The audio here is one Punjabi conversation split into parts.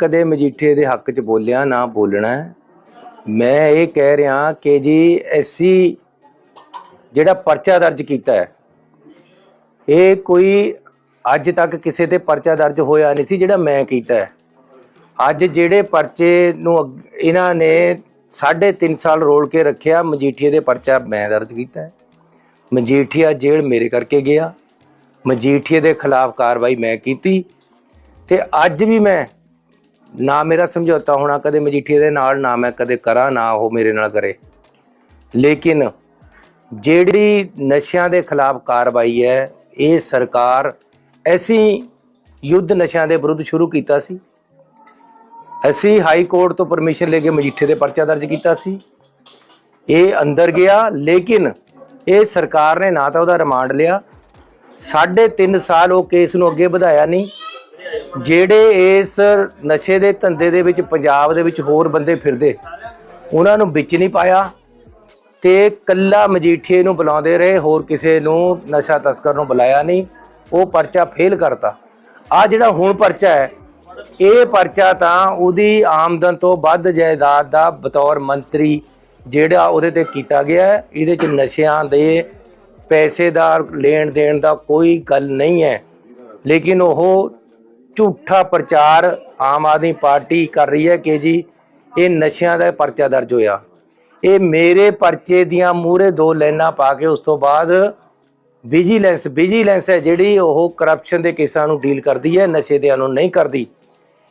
ਕਦੇ ਮਜੀਠੇ ਦੇ ਹੱਕ 'ਚ ਬੋਲਿਆ, ਨਾ ਬੋਲਣਾ। ਮੈਂ ਇਹ ਕਹਿ ਰਿਹਾ ਕਿ ਜੀ, ਐਸੀ ਜਿਹੜਾ ਪਰਚਾ ਦਰਜ ਕੀਤਾ ਹੈ, ਇਹ ਕੋਈ ਅੱਜ ਤੱਕ ਕਿਸੇ ਤੇ ਪਰਚਾ ਦਰਜ ਹੋਇਆ ਨਹੀਂ ਸੀ ਜਿਹੜਾ ਮੈਂ ਕੀਤਾ ਹੈ। ਅੱਜ ਜਿਹੜੇ ਪਰਚੇ ਨੂੰ ਅੱਗ- ਇਹਨਾਂ ਨੇ 3.5 ਸਾਲ ਰੋਲ ਕੇ ਰੱਖਿਆ, ਮਜੀਠੀਏ ਦੇ ਪਰਚਾ ਮੈਂ ਦਰਜ ਕੀਤਾ ਹੈ। ਮਜੀਠੀਆ ਜੇਲ੍ਹ ਮੇਰੇ ਕਰਕੇ ਗਿਆ। ਮਜੀਠੀਏ ਦੇ ਖਿਲਾਫ ਕਾਰਵਾਈ ਮੈਂ ਕੀਤੀ ਤੇ ਅੱਜ ਵੀ ਮੈਂ ਨਾ ਮੇਰਾ ਸਮਝੌਤਾ ਹੋਣਾ, ਕਦੇ ਮਜੀਠੀਏ ਦੇ ਨਾਲ, ਨਾ ਮੈਂ ਕਦੇ ਕਰਾਂ, ਨਾ ਉਹ ਮੇਰੇ ਨਾਲ ਕਰੇ। ਲੇਕਿਨ ਜਿਹੜੀ ਨਸ਼ਿਆਂ ਦੇ ਖਿਲਾਫ ਕਾਰਵਾਈ ਹੈ, ਇਹ ਸਰਕਾਰ ਐਸੀ ਯੁੱਧ ਨਸ਼ਿਆਂ ਦੇ ਵਿਰੁੱਧ ਸ਼ੁਰੂ ਕੀਤਾ ਸੀ। ਅਸੀਂ ਹਾਈ ਕੋਰਟ ਤੋਂ ਪਰਮਿਸ਼ਨ ਲੈ ਕੇ ਮਜੀਠੇ ਦੇ ਪਰਚਾ ਦਰਜ ਕੀਤਾ ਸੀ। ਇਹ ਅੰਦਰ ਗਿਆ, ਲੇਕਿਨ ਇਹ ਸਰਕਾਰ ਨੇ ਨਾ ਤਾਂ ਉਹਦਾ ਰਿਮਾਂਡ ਲਿਆ। ਸਾਢੇ ਤਿੰਨ ਸਾਲ ਉਹ ਕੇਸ ਨੂੰ ਅੱਗੇ ਵਧਾਇਆ ਨਹੀਂ। ਜਿਹੜੇ ਇਸ ਨਸ਼ੇ ਦੇ ਧੰਦੇ ਦੇ ਵਿੱਚ, ਪੰਜਾਬ ਦੇ ਵਿੱਚ ਹੋਰ ਬੰਦੇ ਫਿਰਦੇ, ਉਹਨਾਂ ਨੂੰ ਵਿੱਚ ਨਹੀਂ ਪਾਇਆ ਤੇ ਕੱਲਾ ਮਜੀਠੀਏ ਨੂੰ ਬੁਲਾਉਂਦੇ ਰਹੇ, ਹੋਰ ਕਿਸੇ ਨੂੰ ਨਸ਼ਾ ਤਸਕਰ ਨੂੰ ਬੁਲਾਇਆ ਨਹੀਂ, ਉਹ ਪਰਚਾ ਫੇਲ ਕਰਤਾ। ਆ ਜਿਹੜਾ ਹੁਣ ਪਰਚਾ ਹੈ, ਇਹ ਪਰਚਾ ਤਾਂ ਉਹਦੀ ਆਮਦਨ ਤੋਂ ਵੱਧ ਜਾਇਦਾਦ ਦਾ ਬਤੌਰ ਮੰਤਰੀ ਜਿਹੜਾ ਉਹਦੇ ਤੇ ਕੀਤਾ ਗਿਆ ਹੈ, ਇਹਦੇ ਚ ਨਸ਼ਿਆਂ ਦੇ ਪੈਸੇ ਦਾ ਲੈਣ ਦੇਣ ਦਾ ਕੋਈ ਗੱਲ ਨਹੀਂ ਹੈ। ਲੇਕਿਨ ਉਹ ਝੂਠਾ ਪ੍ਰਚਾਰ ਆਮ ਆਦਮੀ ਪਾਰਟੀ ਕਰ ਰਹੀ ਹੈ ਕਿ ਜੀ, ਇਹ ਨਸ਼ਿਆਂ ਦਾ ਪਰਚਾ ਦਰਜ ਹੋਇਆ। ਇਹ ਮੇਰੇ ਪਰਚੇ ਦੀਆਂ ਮੂਹਰੇ ਦੋ ਲਾਈਨਾਂ ਪਾ ਕੇ ਉਸ ਤੋਂ ਬਾਅਦ ਵਿਜੀਲੈਂਸ ਵਿਜੀਲੈਂਸ ਹੈ ਜਿਹੜੀ ਉਹ ਕਰਪਸ਼ਨ ਦੇ ਕੇਸਾਂ ਨੂੰ ਡੀਲ ਕਰਦੀ ਹੈ, ਨਸ਼ੇ ਦੇ ਨੂੰ ਨਹੀਂ ਕਰਦੀ।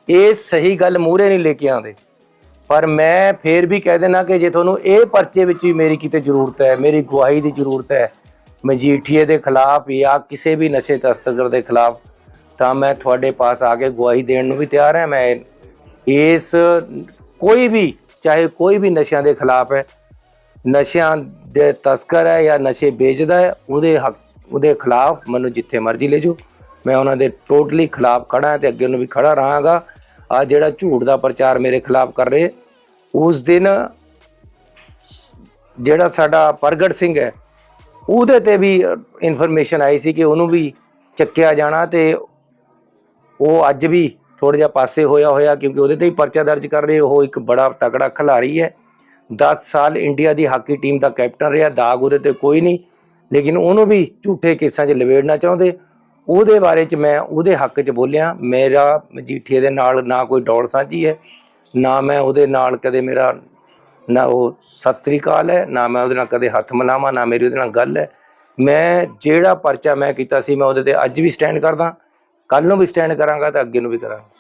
ਇਹ ਸਹੀ ਗੱਲ ਮੂਹਰੇ ਨਹੀਂ ਲੈ ਕੇ ਆਉਂਦੇ। ਪਰ ਮੈਂ ਫੇਰ ਵੀ ਕਹਿ ਦੇਣਾ ਕਿ ਜੇ ਤੁਹਾਨੂੰ ਇਹ ਪਰਚੇ ਵਿੱਚ ਵੀ ਮੇਰੀ ਕਿਤੇ ਜ਼ਰੂਰਤ ਹੈ, ਮੇਰੀ ਗਵਾਹੀ ਦੀ ਜ਼ਰੂਰਤ ਹੈ, ਮਜੀਠੀਏ ਦੇ ਖਿਲਾਫ ਜਾਂ ਕਿਸੇ ਵੀ ਨਸ਼ੇ ਤਸਕਰ ਦੇ ਖਿਲਾਫ ਤਾਂ ਮੈਂ ਤੁਹਾਡੇ ਪਾਸ ਆ ਕੇ ਗਵਾਹੀ ਦੇਣ ਨੂੰ ਵੀ ਤਿਆਰ ਹਾਂ। ਮੈਂ ਇਸ ਕੋਈ ਵੀ, ਚਾਹੇ ਕੋਈ ਵੀ ਨਸ਼ਿਆਂ ਦੇ ਖਿਲਾਫ ਹੈ, ਨਸ਼ਿਆਂ ਦੇ ਤਸਕਰ ਹੈ ਜਾਂ ਨਸ਼ੇ ਵੇਚਦਾ ਹੈ, ਉਹਦੇ ਹੱਕ, ਉਹਦੇ ਖਿਲਾਫ ਮੈਨੂੰ ਜਿੱਥੇ ਮਰਜ਼ੀ ਲੈ ਜਾਓ। ਮੈਂ ਉਹਨਾਂ ਦੇ ਟੋਟਲੀ ਖਿਲਾਫ ਖੜਾ ਹਾਂ ਤੇ ਅੱਗੇ ਨੂੰ ਵੀ ਖੜਾ ਰਹਾਂਗਾ। ਆ ਜਿਹੜਾ ਝੂਠ ਦਾ ਪ੍ਰਚਾਰ ਮੇਰੇ ਖਿਲਾਫ ਕਰ ਰਹੇ, ਉਸ ਦਿਨ ਜਿਹੜਾ ਸਾਡਾ ਪ੍ਰਗਟ ਸਿੰਘ ਹੈ, ਉਹਦੇ ਤੇ ਵੀ ਇਨਫੋਰਮੇਸ਼ਨ ਆਈ ਸੀ ਕਿ ਉਹਨੂੰ ਵੀ ਚੱਕਿਆ ਜਾਣਾ ਤੇ ਉਹ ਅੱਜ ਵੀ ਥੋੜਾ ਜਿਹਾ ਪਾਸੇ ਹੋਇਆ ਹੋਇਆ ਕਿਉਂਕਿ ਉਹਦੇ ਤੇ ਹੀ ਪਰਚਾ ਦਰਜ ਕਰ ਰਹੇ ਉਹ ਇੱਕ ਬੜਾ ਤਕੜਾ ਖਿਡਾਰੀ ਹੈ। 10 ਸਾਲ ਇੰਡੀਆ ਦੀ ਹਾਕੀ ਟੀਮ ਦਾ ਕੈਪਟਨ ਰਿਹਾ, ਦਾਗ ਉਹਦੇ ਤੇ ਕੋਈ ਨਹੀਂ। ਲੇਕਿਨ ਉਹਨੂੰ ਵੀ ਝੂਠੇ ਕੇਸਾਂ 'ਚ ਲਵੇੜਨਾ ਚਾਹੁੰਦੇ। ਉਹਦੇ ਬਾਰੇ 'ਚ ਮੈਂ ਉਹਦੇ ਹੱਕ 'ਚ ਬੋਲਿਆ, ਮੇਰਾ ਮਜੀਠੀਏ ਦੇ ਨਾਲ ਨਾ ਕੋਈ ਦੌੜ ਸਾਂਝੀ ਹੈ, ਨਾ ਮੈਂ ਉਹਦੇ ਨਾਲ ਕਦੇ ਮੇਰਾ, ਨਾ ਉਹ ਸਤਿ ਸ੍ਰੀ ਅਕਾਲ ਹੈ, ਨਾ ਮੈਂ ਉਹਦੇ ਨਾਲ ਕਦੇ ਹੱਥ ਮਿਲਾਵਾਂ, ਨਾ ਮੇਰੀ ਉਹਦੇ ਨਾਲ ਗੱਲ ਹੈ। ਮੈਂ ਜਿਹੜਾ ਪਰਚਾ ਮੈਂ ਕੀਤਾ ਸੀ, ਮੈਂ ਉਹਦੇ ਤੇ ਅੱਜ ਵੀ ਸਟੈਂਡ ਕਰਦਾ। ਕੱਲ ਨੂੰ ਵੀ ਸਟੈਂਡ ਕਰਾਂਗਾ ਤੇ ਅੱਗੇ ਨੂੰ ਵੀ ਕਰਾਂਗਾ।